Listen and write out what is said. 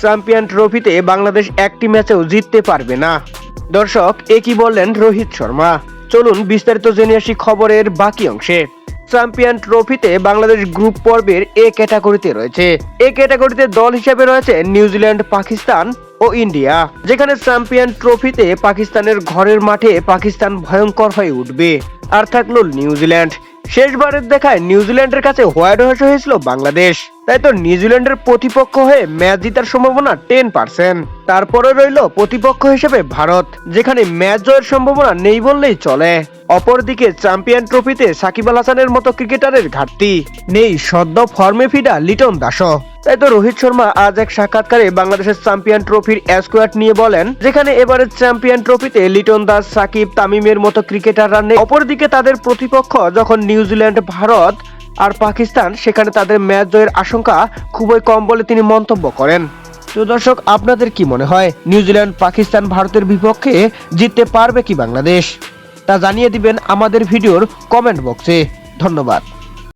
Champion ট্রফিতে বাংলাদেশ একটি ম্যাচেও জিততে পারবে না। দর্শক এ কি বললেন রোহিত শর্মা। চলুন বিস্তারিত জেনে আসি খবরের বাকি অংশে। চ্যাম্পিয়ন ট্রফিতে বাংলাদেশ গ্রুপ পর্বের এ ক্যাটাগরিতে রয়েছে। এ ক্যাটাগরিতে দল হিসেবে রয়েছে নিউজিল্যান্ড, পাকিস্তান ও ইন্ডিয়া। যেখানে চ্যাম্পিয়ন ট্রফিতে পাকিস্তানের ঘরের মাঠে পাকিস্তান ভয়ঙ্কর হয়ে উঠবে। আর থাকল নিউজিল্যান্ড। শেষবারের দেখায় নিউজিল্যান্ডের কাছে হোয়াইট হাউস হয়েছিল বাংলাদেশ। তাই তো নিউজিল্যান্ডের প্রতিপক্ষ হয়ে ম্যাচ জিতার সম্ভাবনা টেন পার্সেন্ট। তারপরে রইল প্রতিপক্ষ হিসেবে ভারত, যেখানে ম্যাচ জয়ের সম্ভাবনা নেই বললেই চলে। অপরদিকে চ্যাম্পিয়ন ট্রফিতে সাকিব আল হাসানের মতো ক্রিকেটারের ঘাটতি। নেই সদ্য ফর্মে ফিডা লিটন দাসও। তাই তো রোহিত শর্মা আজ এক সাক্ষাৎকারে বাংলাদেশের চ্যাম্পিয়ন ট্রফির স্কোয়াড নিয়ে বলেন, যেখানে এবারের চ্যাম্পিয়ন ট্রফিতে লিটন দাস, সাকিব, তামিমের মতো ক্রিকেটাররা নেই। অপরদিকে তাদের প্রতিপক্ষ যখন নিউজিল্যান্ড, ভারত আর পাকিস্তান, সেখানে তাদের ম্যাচ জয়ের আশঙ্কা খুবই কম বলে তিনি মন্তব্য করেন। তো দর্শক, আপনাদের কি মনে হয়, নিউজিল্যান্ড, পাকিস্তান, ভারতের বিপক্ষে জিততে পারবে কি বাংলাদেশ? তা জানিয়ে দিবেন আমাদের ভিডিওর কমেন্ট বক্সে। ধন্যবাদ।